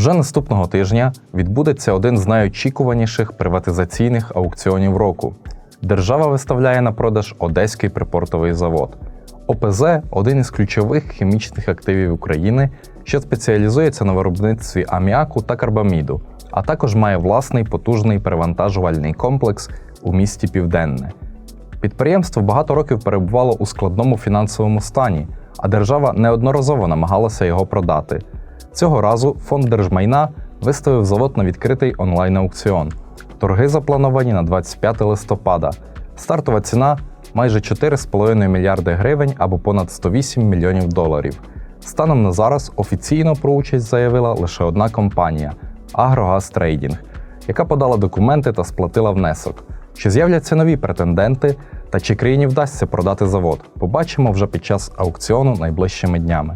Вже наступного тижня відбудеться один з найочікуваніших приватизаційних аукціонів року. Держава виставляє на продаж Одеський припортовий завод. ОПЗ один із ключових хімічних активів України, що спеціалізується на виробництві аміаку та карбаміду, а також має власний потужний перевантажувальний комплекс у місті Південне. Підприємство багато років перебувало у складному фінансовому стані, а держава неодноразово намагалася його продати. Цього разу фонд держмайна виставив завод на відкритий онлайн-аукціон. Торги заплановані на 25 листопада. Стартова ціна майже 4,5 мільярди гривень або понад 108 мільйонів доларів. Станом на зараз офіційно про участь заявила лише одна компанія Агрогаз Трейдінг, яка подала документи та сплатила внесок. Чи з'являться нові претенденти та чи країні вдасться продати завод? Побачимо вже під час аукціону найближчими днями.